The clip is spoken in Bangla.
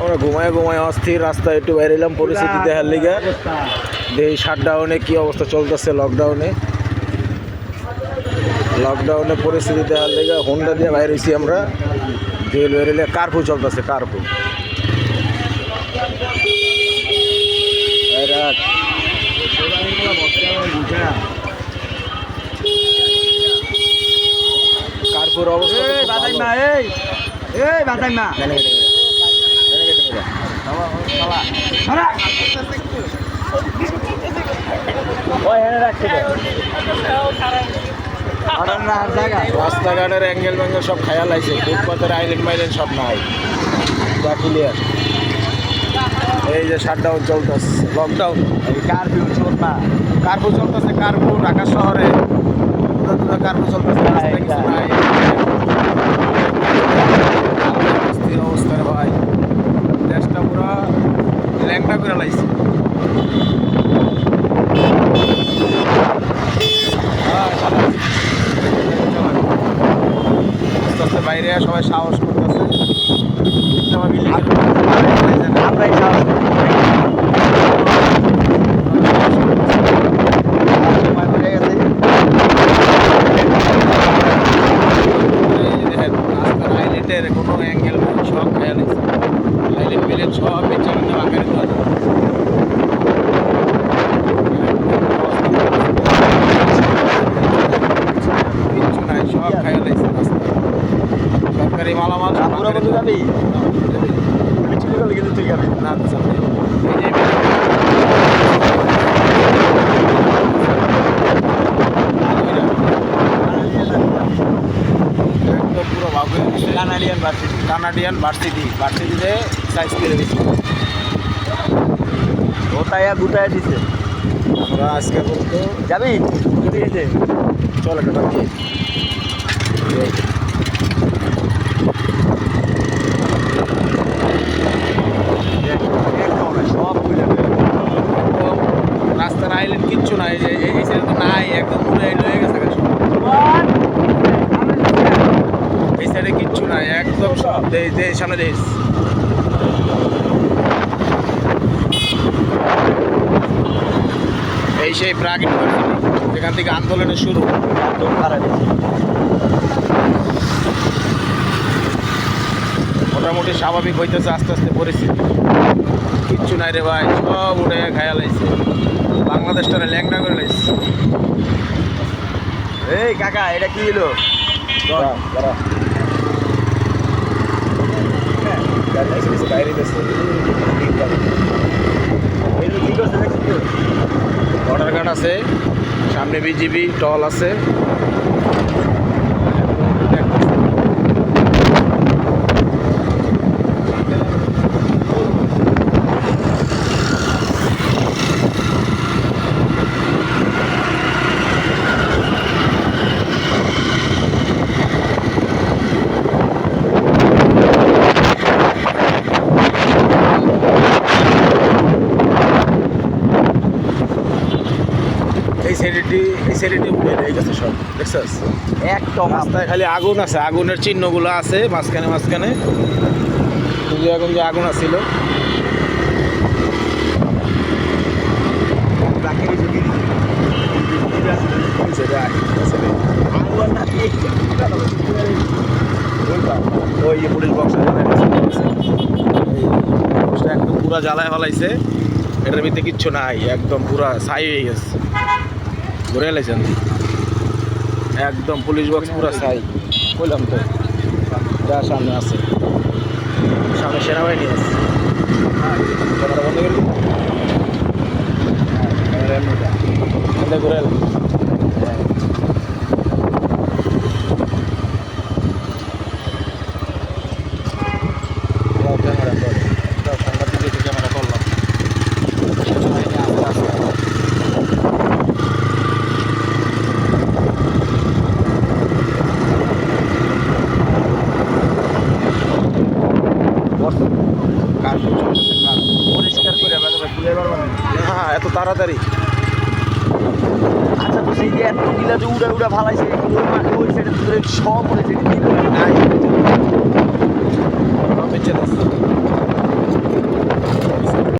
আমরা ঘুমায় ঘুমায় অস্থির রাস্তায় একটু বাইরে এলাম পরিস্থিতি দেখার লিগে। এই শাটডাউনে কি অবস্থা চলতেছে লকডাউনে লকডাউনে পরিস্থিতি দেখার লিগে হোন্ডা দিয়ে বাইরে হয়েছি আমরা। জেল বেরোলে কার্ফু চলতেছে কার্ফু কার্ফুর অবস্থা তো খুব ভালো। এই এই বাতাই মা রাস্তাঘাটের অ্যাঙ্গেল ব্যাঙ্গেল সব খায়াল আছে ফুটপাতের আইলেন মাইলেন সব নাই যা ক্লিয়ার এই যে শাটডাউন চলতেছে লকডাউন এই কারফিউ চোর না কার্ফু চলতেছে কার্ফু ঢাকা শহরে। দূরে দূরে কার্ফু চলতেছে, রাস্তায় কিছু অস্থির অবস্থা রে ভাই দেশটা পুরো ল্যাংটা করে লাইছে হ্যাঁ, চালান। চালান। আস্তে আস্তে বাইরে সবাই সাহস করতেছে আমরাই সাহস করি। সময় হয়ে গেছে আইল্যান্ডের কোনো অ্যাঙ্গেল সব খেয়াল আছে আইল্যান্ড মিলেন সব পেছনে আকারে দেওয়া কিচ্ছু নাই সব খেয়াল আছে রাস্তা সরকারি মালামাল সব যাবি? বিচুলি করলে কিন্তু তুই যাবি। না পুরো বাবু কানাডিয়ান ভার্সিটি কানাডিয়ান ভার্সিটি ভার্সিটিতে সাইজ করে দিচ্ছি। ওটাইয়া গুটাইয়া দিছে। আমরা আজকে বলতো যাবি? চল একটা দিয়ে একদম না, সব খুলে দেবে একদম রাস্তার আইল্যান্ড কিচ্ছু নাই এই এই সাইডে তো নাই, একদম পুরো হয়ে গেছে। এই সাইডে কিচ্ছু নাই, একদম সব সামনে দেশ। এই সেই প্রাগ ইউনিভার্সিটি, যেখান থেকে আন্দোলনের শুরু। মোটামুটি স্বাভাবিক হইতেছে আস্তে আস্তে পরিস্থিতি। কিচ্ছু নাই রে ভাই, সব উঠে খায়া লাইছে। বাংলাদেশটারে ল্যাংড়া করে লাইছে। এই কাকা এটা কি হলো? দেখছি তো? বর্ডার গার্ড আছে সামনে বিজিবি টল আছে এই সাইডেটি এই সাইডেটি উঠে এই গেছে সব দেখছস? একদম রাস্তায় খালি আগুন আছে আগুনের চিহ্নগুলো আছে মাঝখানে মাঝখানে। আগুন যে আগুন আছিল। ওই যে পুলিশ বক্স একদম পুরা জ্বালায় ফেলাইছে। এটার ভিতরে কিচ্ছু নাই একদম পুরা ছাই হয়ে গেছে। ঘুরে এলাইছেন একদম পুলিশ বক্স পুরো চাই বললাম তো, যা সামনে আছে। সামনে সেনাবাহিনী আছে। ক্যামেরা বন্ধ করে। ঘুরে এলাম দাও ক্যামেরা দাও দাও সাংবাদিক দেখে ক্যামেরা করলাম সেনাবাহিনী আস্তে আস্তে কার চলতেছে কার পরিষ্কার করে বেদবে খুলে পারব না হ্যাঁ এত তাড়াতাড়ি? আচ্ছা তো সেই যে এত গিলা যে উড়া উড়া ভালাইছে ওই মাঠে ওই সাইডে ধরে সব হয়েছে নাই